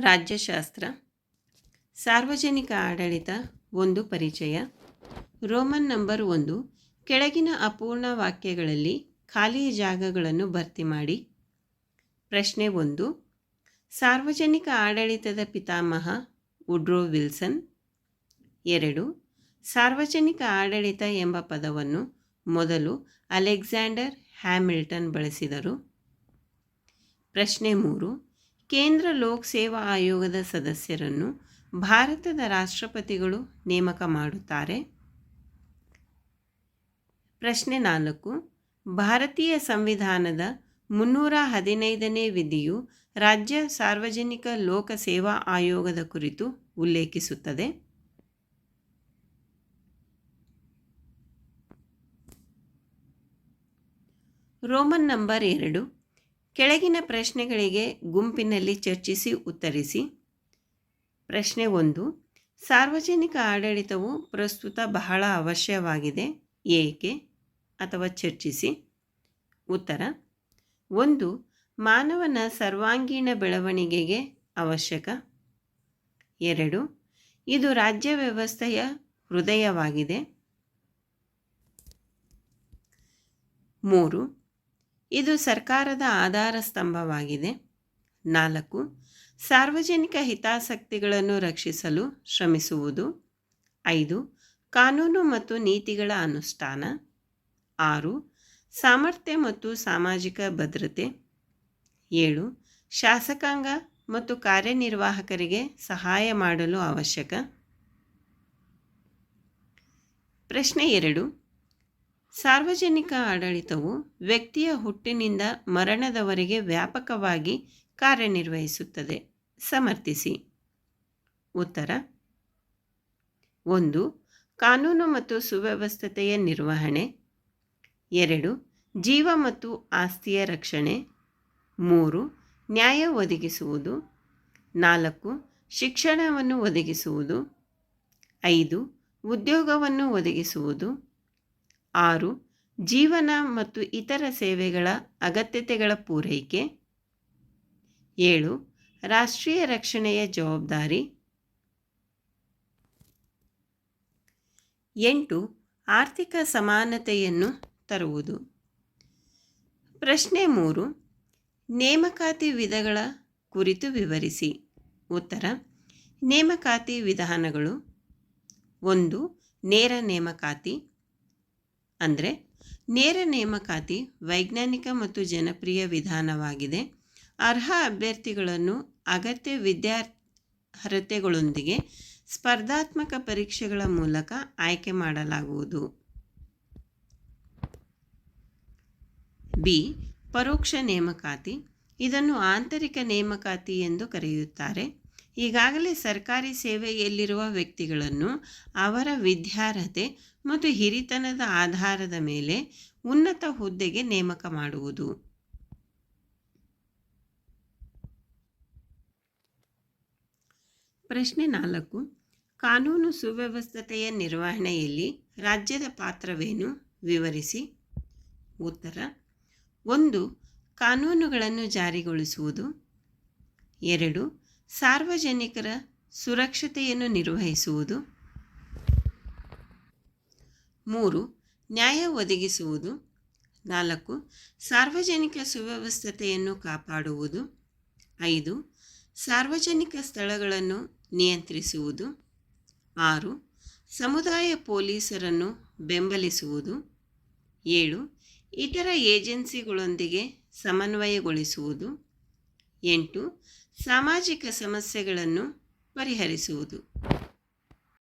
ರಾಜ್ಯಶಾಸ್ತ್ರ, ಸಾರ್ವಜನಿಕ ಆಡಳಿತ ಒಂದು ಪರಿಚಯ, ರೋಮನ್ ನಂಬರ್ ಒಂದು, ಕೆಳಗಿನ ಅಪೂರ್ಣ ವಾಕ್ಯಗಳಲ್ಲಿ ಖಾಲಿ ಜಾಗಗಳನ್ನು ಭರ್ತಿ ಮಾಡಿ. ಪ್ರಶ್ನೆ ಒಂದು, ಸಾರ್ವಜನಿಕ ಆಡಳಿತದ ಪಿತಾಮಹ ವುಡ್ರೋ ವಿಲ್ಸನ್. ಎರಡು, ಸಾರ್ವಜನಿಕ ಆಡಳಿತ ಎಂಬ ಪದವನ್ನು ಮೊದಲು ಅಲೆಕ್ಸಾಂಡರ್ ಹ್ಯಾಮಿಲ್ಟನ್ ಬಳಸಿದರು. ಪ್ರಶ್ನೆ ಮೂರು ಕೇಂದ್ರ ಲೋಕ್ ಸೇವಾ ಆಯೋಗದ ಸದಸ್ಯರನ್ನು ಭಾರತದ ರಾಷ್ಟ್ರಪತಿಗಳು ನೇಮಕ ಮಾಡುತ್ತಾರೆ. ಪ್ರಶ್ನೆ ನಾಲ್ಕು. ಭಾರತೀಯ ಸಂವಿಧಾನದ ಮುನ್ನೂರ ಹದಿನೈದನೇ ವಿಧಿಯು ರಾಜ್ಯ ಸಾರ್ವಜನಿಕ ಲೋಕ ಸೇವಾ ಆಯೋಗದ ಕುರಿತು ಉಲ್ಲೇಖಿಸುತ್ತದೆ. ರೋಮನ್ ನಂಬರ್ ಎರಡು. ಕೆಳಗಿನ ಪ್ರಶ್ನೆಗಳಿಗೆ ಗುಂಪಿನಲ್ಲಿ ಚರ್ಚಿಸಿ ಉತ್ತರಿಸಿ. ಪ್ರಶ್ನೆ ಒಂದು, ಸಾರ್ವಜನಿಕ ಆಡಳಿತವು ಪ್ರಸ್ತುತ ಬಹಳ ಅವಶ್ಯವಾಗಿದೆ, ಏಕೆ ಅಥವಾ ಚರ್ಚಿಸಿ. ಉತ್ತರ, ಒಂದು, ಮಾನವನ ಸರ್ವಾಂಗೀಣ ಬೆಳವಣಿಗೆಗೆ ಅವಶ್ಯಕ. ಎರಡು, ಇದು ರಾಜ್ಯ ವ್ಯವಸ್ಥೆಯ ಹೃದಯವಾಗಿದೆ. ಮೂರು ಇದು ಸರ್ಕಾರದ ಆಧಾರ ಸ್ತಂಭವಾಗಿದೆ. ನಾಲ್ಕು, ಸಾರ್ವಜನಿಕ ಹಿತಾಸಕ್ತಿಗಳನ್ನು ರಕ್ಷಿಸಲು ಶ್ರಮಿಸುವುದು. ಐದು, ಕಾನೂನು ಮತ್ತು ನೀತಿಗಳ ಅನುಷ್ಠಾನ. ಆರು, ಸಾಮರ್ಥ್ಯ ಮತ್ತು ಸಾಮಾಜಿಕ ಭದ್ರತೆ. ಏಳು, ಶಾಸಕಾಂಗ ಮತ್ತು ಕಾರ್ಯನಿರ್ವಾಹಕರಿಗೆ ಸಹಾಯ ಮಾಡಲು ಅವಶ್ಯಕ. ಪ್ರಶ್ನೆ ಎರಡು ಸಾರ್ವಜನಿಕ ಆಡಳಿತವು ವ್ಯಕ್ತಿಯ ಹುಟ್ಟಿನಿಂದ ಮರಣದವರೆಗೆ ವ್ಯಾಪಕವಾಗಿ ಕಾರ್ಯನಿರ್ವಹಿಸುತ್ತದೆ. ಸಮರ್ಥಿಸಿ. ಉತ್ತರ. ಒಂದು, ಕಾನೂನು ಮತ್ತು ಸುವ್ಯವಸ್ಥತೆಯ ನಿರ್ವಹಣೆ. ಎರಡು, ಜೀವ ಮತ್ತು ಆಸ್ತಿಯ ರಕ್ಷಣೆ. ಮೂರು, ನ್ಯಾಯ ಒದಗಿಸುವುದು. ನಾಲ್ಕು, ಶಿಕ್ಷಣವನ್ನು ಒದಗಿಸುವುದು. ಐದು, ಉದ್ಯೋಗವನ್ನು ಒದಗಿಸುವುದು. ಆರು, ಜೀವನ ಮತ್ತು ಇತರ ಸೇವೆಗಳ ಅಗತ್ಯತೆಗಳ ಪೂರೈಕೆ. ಏಳು, ರಾಷ್ಟ್ರೀಯ ರಕ್ಷಣೆಯ ಜವಾಬ್ದಾರಿ. ಎಂಟು, ಆರ್ಥಿಕ ಸಮಾನತೆಯನ್ನು ತರುವುದು. ಪ್ರಶ್ನೆ ಮೂರು, ನೇಮಕಾತಿ ವಿಧಗಳ ಕುರಿತು ವಿವರಿಸಿ. ಉತ್ತರ, ನೇಮಕಾತಿ ವಿಧಾನಗಳು. ಒಂದು, ನೇರ ನೇಮಕಾತಿ. ಅಂದರೆ ನೇರ ನೇಮಕಾತಿ, ವೈಜ್ಞಾನಿಕ ಮತ್ತು ಜನಪ್ರಿಯ ವಿಧಾನವಾಗಿದೆ. ಅರ್ಹ ಅಭ್ಯರ್ಥಿಗಳನ್ನು ಅಗತ್ಯ ವಿದ್ಯಾರ್ಹತೆಗಳೊಂದಿಗೆ ಸ್ಪರ್ಧಾತ್ಮಕ ಪರೀಕ್ಷೆಗಳ ಮೂಲಕ ಆಯ್ಕೆ ಮಾಡಲಾಗುವುದು. ಬಿ. ಪರೋಕ್ಷ ನೇಮಕಾತಿ. ಇದನ್ನು ಆಂತರಿಕ ನೇಮಕಾತಿ ಎಂದು ಕರೆಯುತ್ತಾರೆ. ಈಗಾಗಲೇ ಸರ್ಕಾರಿ ಸೇವೆಯಲ್ಲಿರುವ ವ್ಯಕ್ತಿಗಳನ್ನು ಅವರ ವಿದ್ಯಾರ್ಹತೆ ಮತ್ತು ಹಿರಿತನದ ಆಧಾರದ ಮೇಲೆ ಉನ್ನತ ಹುದ್ದೆಗೆ ನೇಮಕ ಮಾಡುವುದು. ಪ್ರಶ್ನೆ ನಾಲ್ಕು. ಕಾನೂನು ಸುವ್ಯವಸ್ಥತೆಯ ನಿರ್ವಹಣೆಯಲ್ಲಿ ರಾಜ್ಯದ ಪಾತ್ರವೇನು? ವಿವರಿಸಿ. ಉತ್ತರ. ಒಂದು, ಕಾನೂನುಗಳನ್ನು ಜಾರಿಗೊಳಿಸುವುದು. ಎರಡು ಸಾರ್ವಜನಿಕರ ಸುರಕ್ಷತೆಯನ್ನು ನಿರ್ವಹಿಸುವುದು. ಮೂರು, ನ್ಯಾಯ ಒದಗಿಸುವುದು. ನಾಲ್ಕು, ಸಾರ್ವಜನಿಕ ಸುವ್ಯವಸ್ಥತೆಯನ್ನು ಕಾಪಾಡುವುದು. ಐದು, ಸಾರ್ವಜನಿಕ ಸ್ಥಳಗಳನ್ನು ನಿಯಂತ್ರಿಸುವುದು. ಆರು, ಸಮುದಾಯ ಪೊಲೀಸರನ್ನು ಬೆಂಬಲಿಸುವುದು. ಏಳು, ಇತರ ಏಜೆನ್ಸಿಗಳೊಂದಿಗೆ ಸಮನ್ವಯಗೊಳಿಸುವುದು. ಎಂಟು ಸಾಮಾಜಿಕ ಸಮಸ್ಯೆಗಳನ್ನು ಪರಿಹರಿಸುವುದು.